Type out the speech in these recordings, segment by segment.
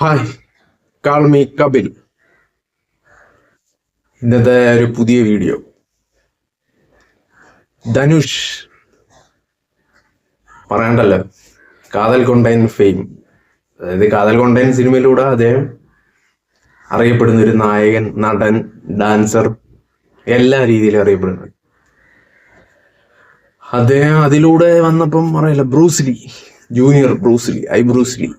Hi. കാൾമി Kapil. ഇന്നത്തെ ഒരു പുതിയ വീഡിയോ. ധനുഷ്. പറയണ്ടല്ലോ. കാതൽ കൊണ്ടൈൻ ഫെയിം. അതായത് കാതൽ കൊണ്ടൈൻ സിനിമയിലൂടെ അദ്ദേഹം അറിയപ്പെടുന്ന ഒരു നായകൻ നടൻ ഡാൻസർ എല്ലാ രീതിയിലും അറിയപ്പെടുന്നത്. അദ്ദേഹം അതിലൂടെ വന്നപ്പം അറിയില്ല Bruce Lee junior Bruce Lee I Bruce Lee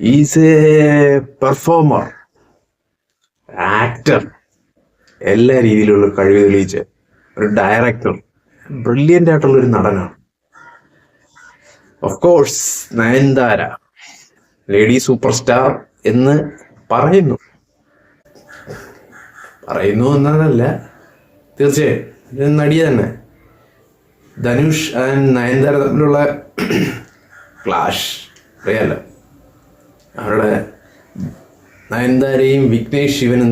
is a performer actor എല്ലാ രീതിയിലുള്ള കഴിവ് തെളിയിച്ച് ഒരു ഡയറക്ടർ ബ്രില്യന്റ് ആയിട്ടുള്ള ഒരു നടനാണ്. Of course Nayanthara lady super star എന്ന് പറയുന്നു. പറയുന്നു എന്നതല്ല തീർച്ചയായും നടിയ നടി തന്നെ. ധനുഷ് ആൻഡ് നയൻതാര തമ്മിലുള്ള ക്ലാഷ് അറിയാലോ? അവരുടെ നയൻതാരയും വിഘ്നേഷ് ശിവനും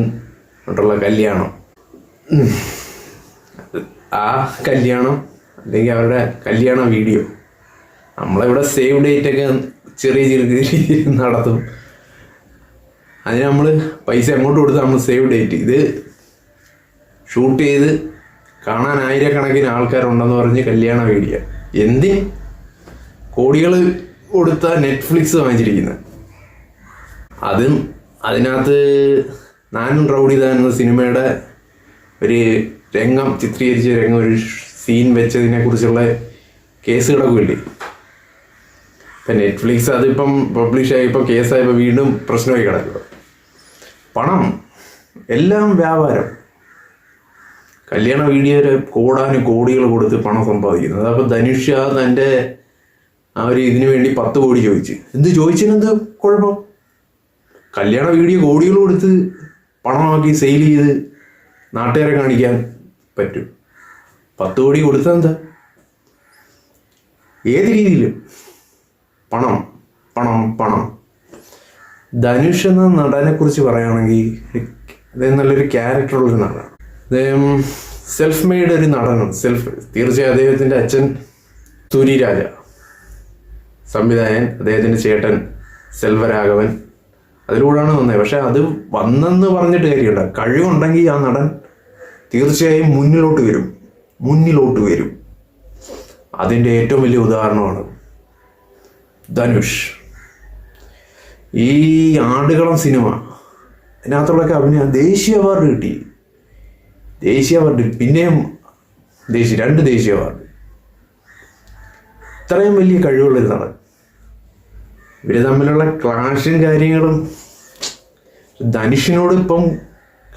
കൊണ്ടുള്ള കല്യാണം. ആ കല്യാണം അല്ലെങ്കിൽ അവരുടെ കല്യാണ വീഡിയോ. നമ്മളിവിടെ സേവ് ഡേറ്റ് ഒക്കെ ചെറിയ ചെറിയ രീതിയിൽ നടത്തും. അതിന് നമ്മൾ പൈസ എങ്ങോട്ട് കൊടുത്ത് നമ്മൾ സേവ് ഡേറ്റ്. ഇത് ഷൂട്ട് ചെയ്ത് കാണാൻ ആയിരക്കണക്കിന് ആൾക്കാരുണ്ടെന്ന് പറഞ്ഞ് കല്യാണ വീഡിയോ. എന്തിന്? കോടികൾ കൊടുത്ത നെറ്റ്ഫ്ലിക്സ് വാങ്ങിച്ചിരിക്കുന്നത് അതും അതിനകത്ത് നാനും റൗഡിത എന്ന സിനിമയുടെ ഒരു രംഗം ചിത്രീകരിച്ച രംഗം ഒരു സീൻ വെച്ചതിനെ കുറിച്ചുള്ള കേസ് കിടക്കില്ലേ ഇപ്പം നെറ്റ്ഫ്ലിക്സ് അതിപ്പം പബ്ലിഷ് ആയി ഇപ്പം കേസായപ്പോൾ വീണ്ടും പ്രശ്നമായി കിടക്കുക പണം എല്ലാം വ്യാപാരം. കല്യാണ വീഡിയോ കോടാനും കോടികൾ കൊടുത്ത് പണം സമ്പാദിക്കുന്നത് അപ്പോൾ ധനുഷ് തന്റെ ആ ഒരു ഇതിനു വേണ്ടി പത്ത് കോടി ചോദിച്ചു. എന്ത് ചോദിച്ചതിനെന്ത് കുഴപ്പം? കല്യാണ വീഡിയോ കോടികൾ കൊടുത്ത് പണമാക്കി സെയിൽ ചെയ്ത് നാട്ടുകാരെ കാണിക്കാൻ പറ്റും. പത്ത് കോടി കൊടുത്താൽ എന്താ? ഏത് രീതിയിലും പണം പണം പണം. ധനുഷ് എന്ന നടനെ കുറിച്ച് പറയുകയാണെങ്കിൽ അദ്ദേഹം നല്ലൊരു ക്യാരക്ടറുള്ളൊരു നടനാണ്. അദ്ദേഹം സെൽഫ് മെയ്ഡ് ഒരു നടനാണ്. സെൽഫ് തീർച്ചയായും അദ്ദേഹത്തിന്റെ അച്ഛൻ സൂര്യരാജ സംവിധായകൻ അദ്ദേഹത്തിന്റെ ചേട്ടൻ സെൽവരാഘവൻ. അതിലൂടെയാണ് വന്നത്. പക്ഷെ അത് വന്നെന്ന് പറഞ്ഞിട്ട് കാര്യമില്ല. കഴിവുണ്ടെങ്കിൽ ആ നടൻ തീർച്ചയായും മുന്നിലോട്ട് വരും. മുന്നിലോട്ട് വരും. അതിന്റെ ഏറ്റവും വലിയ ഉദാഹരണമാണ് ധനുഷ്. ഈ ആടുകളം സിനിമ അതിനകത്തുള്ളൊക്കെ അഭിനയം ദേശീയ അവാർഡ് കിട്ടി. ദേശീയ അവാർഡ് പിന്നെയും ദേശീയ രണ്ട് ദേശീയ അവാർഡ്. ഇത്രയും വലിയ കഴിവുള്ളൊരു നടൻ. ഇവർ തമ്മിലുള്ള ക്ലാഷും കാര്യങ്ങളും. ധനുഷിനോട് ഇപ്പം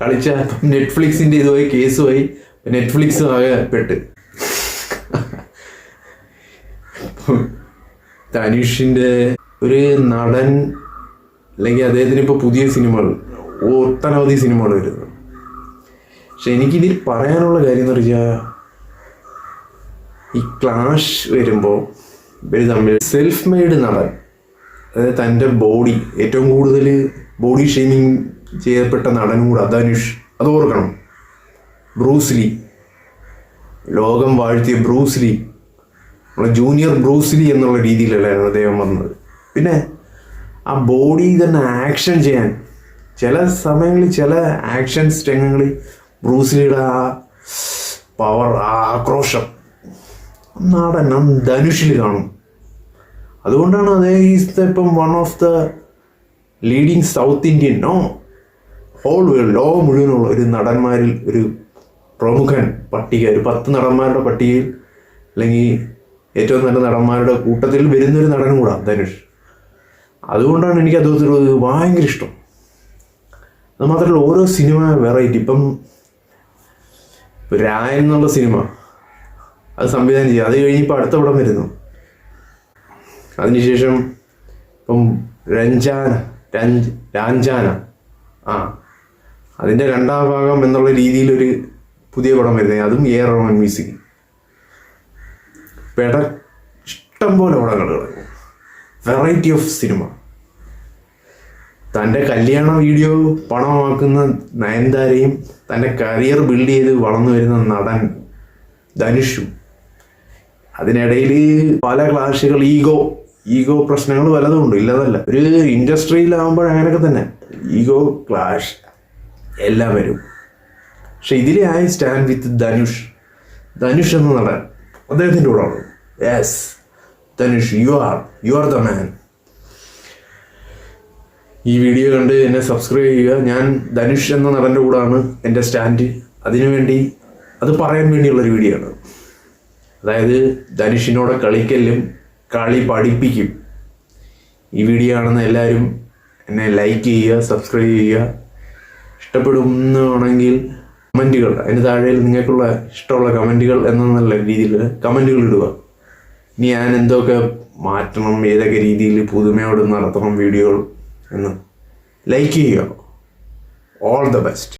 കളിച്ച ഇപ്പം നെറ്റ്ഫ്ലിക്സിന്റെ ഇതുമായി കേസുമായി നെറ്റ്ഫ്ലിക്സ് ആകെ പെട്ട്. ധനുഷിന്റെ ഒരു നടൻ അല്ലെങ്കിൽ അദ്ദേഹത്തിന് ഇപ്പോൾ പുതിയ സിനിമകൾ ഒട്ടനവധി സിനിമകൾ വരുന്നു. പക്ഷെ എനിക്കിതിൽ പറയാനുള്ള കാര്യം എന്ന് വെച്ചാൽ ഈ ക്ലാഷ് വരുമ്പോൾ ഇവർ തമ്മിൽ സെൽഫ് മെയ്ഡ് നടൻ അതായത് തന്റെ ബോഡി ഏറ്റവും കൂടുതൽ ബോഡി ഷെയ്മിങ് ചെയ്യപ്പെട്ട നടനും കൂടെ ധനുഷ് അത് ഓർക്കണം. ബ്രൂസ്ലി ലോകം വാഴ്ത്തിയ ബ്രൂസ്ലി നമ്മുടെ ജൂനിയർ ബ്രൂസ്ലി എന്നുള്ള രീതിയിലല്ലായിരുന്നു അദ്ദേഹം വന്നത്. പിന്നെ ആ ബോഡി തന്നെ ആക്ഷൻ ചെയ്യാൻ ചില സമയങ്ങളിൽ ചില ആക്ഷൻ രംഗങ്ങളിൽ ബ്രൂസ്ലിയുടെ ആ പവർ ആ ആക്രോശം നാടൻ ധനുഷിൽ കാണും. അതുകൊണ്ടാണ് അതേ ഈസ് ദ ഇപ്പം one of the leading south Indian no whole world ലോകം മുഴുവനുള്ള ഒരു നടന്മാരിൽ ഒരു പ്രമുഖൻ പട്ടിക ഒരു പത്ത് നടന്മാരുടെ പട്ടികയിൽ അല്ലെങ്കിൽ ഏറ്റവും നല്ല നടന്മാരുടെ കൂട്ടത്തിൽ വരുന്നൊരു നടൻ കൂടെ ധനുഷ്. അതുകൊണ്ടാണ് എനിക്ക് അദ്ദേഹത്തിനോട് ഭയങ്കര ഇഷ്ടം. അത് മാത്രമല്ല ഓരോ സിനിമ വെറൈറ്റി ഇപ്പം രായൻ എന്നുള്ള സിനിമ അത് സംവിധാനം ചെയ്യുക അത് കഴിഞ്ഞ് ഇപ്പോൾ അടുത്ത പടം വരുന്നു. അതിനുശേഷം ഇപ്പം രഞ്ജാന രഞ്ജ് രാഞ്ചാന ആ. അതിന്റെ രണ്ടാം ഭാഗം എന്നുള്ള രീതിയിലൊരു പുതിയ പടം വരുന്നത് അതും എ റഹ്മാൻ മ്യൂസിക്. പെട ഇഷ്ടം പോലെ പടങ്ങൾ കിടക്കും വെറൈറ്റി ഓഫ് സിനിമ തന്റെ കല്യാണ വീഡിയോ പണമാക്കുന്ന നയൻതാരയും തന്റെ കരിയർ ബിൽഡ് ചെയ്ത് വളർന്നു വരുന്ന നടൻ ധനുഷും അതിനിടയിൽ പല ക്ലാഷുകൾ ഈഗോ ഈഗോ പ്രശ്നങ്ങൾ പലതും ഉണ്ട് ഇല്ലതല്ല. ഒരു ഇൻഡസ്ട്രിയിലാവുമ്പോൾ അങ്ങനെയൊക്കെ തന്നെ. ഈഗോ ക്ലാഷ് എല്ലാം വരും. പക്ഷെ ഇതിലെ I stand with Dhanush. Dhanush എന്ന നടൻ അദ്ദേഹത്തിന്റെ കൂടെ ഉള്ളു yes Dhanush you are you are the man ഈ വീഡിയോ കണ്ട് എന്നെ സബ്സ്ക്രൈബ് ചെയ്യുക. ഞാൻ ധനുഷ് എന്ന നടന്റെ കൂടെയാണ് എന്റെ സ്റ്റാൻഡ്. അതിനുവേണ്ടി അത് പറയാൻ വേണ്ടിയുള്ളൊരു വീഡിയോ ആണ്. അതായത് ധനുഷിനോട് കളിക്കലും കളി പഠിപ്പിക്കും. ഈ വീഡിയോ കാണുന്ന എല്ലാവരും എന്നെ ലൈക്ക് ചെയ്യുക സബ്സ്ക്രൈബ് ചെയ്യുക. ഇഷ്ടപ്പെടുന്നതാണെങ്കിൽ കമന്റുകൾ അതിന് താഴെ നിങ്ങൾക്കുള്ള ഇഷ്ടമുള്ള കമന്റുകൾ എന്ന നല്ല രീതിയിൽ കമന്റുകൾ ഇടുക. ഇനി ഞാൻ എന്തൊക്കെ മാറ്റണം ഏതൊക്കെ രീതിയിൽ പുതുമയോട് നടത്തണം വീഡിയോകൾ എന്ന് ലൈക്ക് ചെയ്യുക. All the best